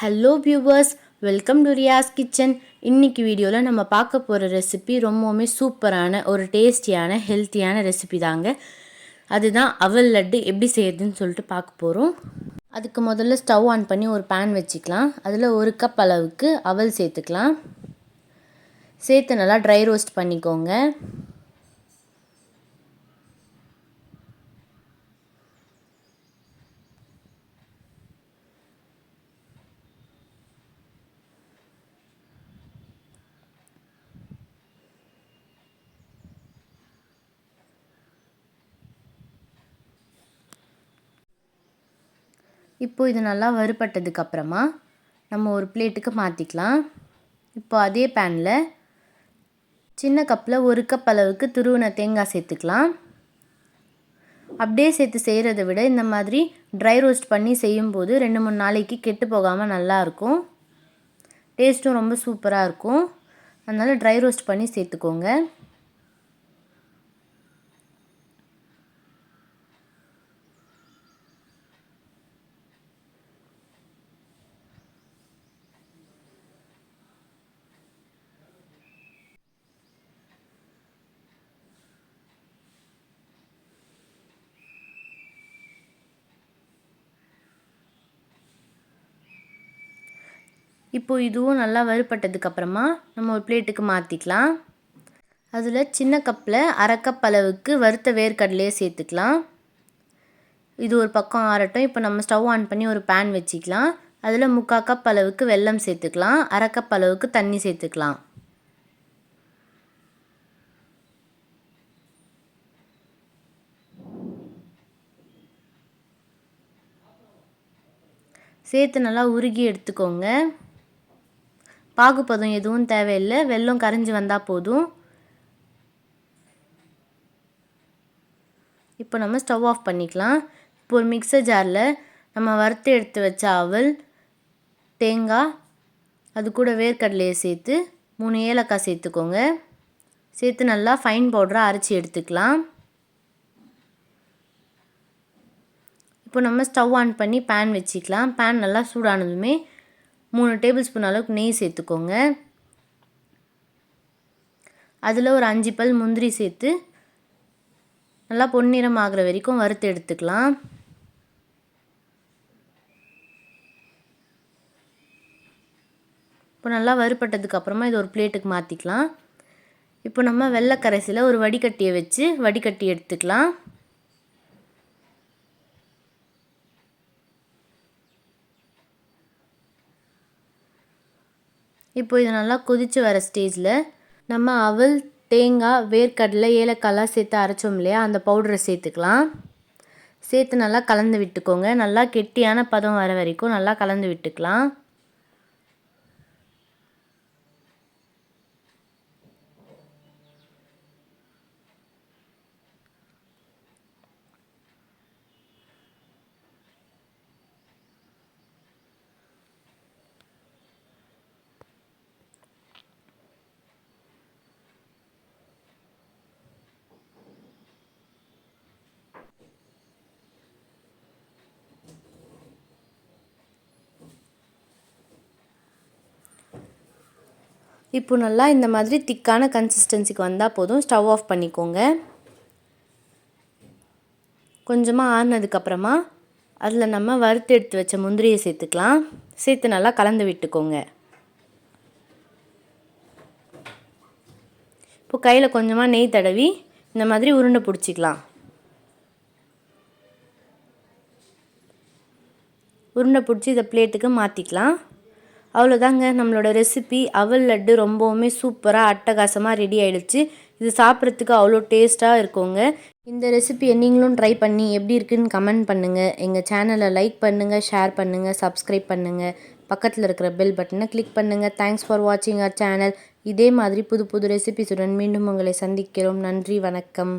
Hello viewers welcome to Riyas kitchen இன்னைக்கு வீடியோவில் நம்ம பார்க்க போகிற ரெசிபி ரொம்பவுமே சூப்பரான ஒரு டேஸ்டியான ஹெல்த்தியான ரெசிபி தாங்க. அதுதான் அவல் லட்டு எப்படி செய்யறதுன்னு சொல்லிட்டு பார்க்க போகிறோம் அதுக்கு முதல்ல ஸ்டவ் ஆன் பண்ணி ஒரு பேன் வச்சுக்கலாம். அதில் ஒரு கப் அளவுக்கு அவல் சேர்த்துக்கலாம். சேர்த்து நல்லா ட்ரை ரோஸ்ட் பண்ணிக்கோங்க. இப்போ இது நல்லா வறுபட்டதுக்கு அப்புறமா நம்ம ஒரு பிளேட்டுக்கு மாற்றிக்கலாம் இப்போ அதே பேனில் சின்ன கப்பில் ஒரு கப் அளவுக்கு துருவின தேங்காய் சேர்த்துக்கலாம். அப்படியே சேர்த்து செய்கிறத விட இந்த மாதிரி ட்ரை ரோஸ்ட் பண்ணி செய்யும்போது ரெண்டு மூணு நாளைக்கு கெட்டு போகாமல் நல்லாயிருக்கும் டேஸ்ட்டும் ரொம்ப சூப்பராக இருக்கும். அதனால் ட்ரை ரோஸ்ட் பண்ணி சேர்த்துக்கோங்க. இப்போது இதுவும் நல்லா வறுபட்டதுக்கப்புறமா நம்ம ஒரு பிளேட்டுக்கு மாற்றிக்கலாம் அதில் சின்ன கப்பில் அரை கப் அளவுக்கு வறுத்த வேர்க்கடலையே சேர்த்துக்கலாம். இது ஒரு பக்கம் ஆறட்டும். இப்போ நம்ம ஸ்டவ் ஆன் பண்ணி ஒரு பேன் வச்சுக்கலாம். அதில் முக்கால் கப் அளவுக்கு வெல்லம் சேர்த்துக்கலாம். அரை கப் அளவுக்கு தண்ணி சேர்த்துக்கலாம். சேர்த்து நல்லா உருகி எடுத்துக்கோங்க. பாகுபதம் எதுவும் தேவையில்லை. வெள்ளம் கரைஞ்சி வந்தால் போதும். இப்போ நம்ம ஸ்டவ் ஆஃப் பண்ணிக்கலாம். இப்போ ஒரு மிக்சர் ஜாரில் நம்ம வறுத்து எடுத்து வச்ச அவல் தேங்காய் அது கூட வேர்க்கடலையை சேர்த்து மூணு ஏலக்காய் சேர்த்துக்கோங்க. சேர்த்து நல்லா ஃபைன் பவுடராக அரைச்சி எடுத்துக்கலாம். இப்போ நம்ம ஸ்டவ் ஆன் பண்ணி பேன் வச்சுக்கலாம். பேன் நல்லா சூடானதுமே மூணு டேபிள் ஸ்பூன் அளவுக்கு நெய் சேர்த்துக்கோங்க. அதில் ஒரு அஞ்சு பல் முந்திரி சேர்த்து நல்லா பொன்னிறம் ஆகிற வரைக்கும் வறுத்து எடுத்துக்கலாம். இப்போ நல்லா வறுப்பட்டதுக்கு அப்புறமா இது ஒரு பிளேட்டுக்கு மாற்றிக்கலாம் இப்போ நம்ம வெள்ளைக்கரைசியில் ஒரு வடிகட்டியை வச்சு வடிகட்டி எடுத்துக்கலாம். இப்போ இது நல்லா கொதித்து வர ஸ்டேஜில் நம்ம அவல் தேங்காய் வேர்க்கடலை ஏலக்காய்லாம் சேர்த்து அரைச்சோம் இல்லையா? அந்த பவுடரை சேர்த்துக்கலாம். சேர்த்து நல்லா கலந்து விட்டுக்கோங்க. நல்லா கெட்டியான பதம் வர வரைக்கும் நல்லா கலந்து விட்டுக்கலாம். இப்போ நல்லா இந்த மாதிரி திக்கான கன்சிஸ்டன்சிக்கு வந்தால் போதும். ஸ்டவ் ஆஃப் பண்ணிக்கோங்க. கொஞ்சமாக ஆறுனதுக்கப்புறமா அதில் நம்ம வறுத்து எடுத்து வச்ச முந்திரியை சேர்த்துக்கலாம். சேர்த்து நல்லா கலந்து விட்டுக்கோங்க. இப்போ கையில் கொஞ்சமாக நெய் தடவி இந்த மாதிரி உருண்டை பிடிச்சிக்கலாம். உருண்டை பிடிச்சி இதை பிளேட்டுக்கு மாற்றிக்கலாம் அவ்வளோதாங்க நம்மளோட ரெசிபி அவல் லட்டு ரொம்பவுமே சூப்பராக அட்டகாசமாக ரெடி ஆகிடுச்சு இது சாப்பிட்றதுக்கு அவ்வளோ டேஸ்ட்டாக இருக்குங்க. இந்த ரெசிபியை நீங்களும் ட்ரை பண்ணி எப்படி இருக்குன்னு கமெண்ட் பண்ணுங்கள் எங்கள் சேனலை லைக் பண்ணுங்கள் ஷேர் பண்ணுங்கள் சப்ஸ்கிரைப் பண்ணுங்கள் பக்கத்தில் இருக்கிற பெல் பட்டனை கிளிக் பண்ணுங்கள் தேங்க்ஸ் ஃபார் வாட்சிங் அவர் சேனல் இதே மாதிரி புது புது ரெசிபிஸுடன் மீண்டும் உங்களை சந்திக்கிறோம். நன்றி வணக்கம்.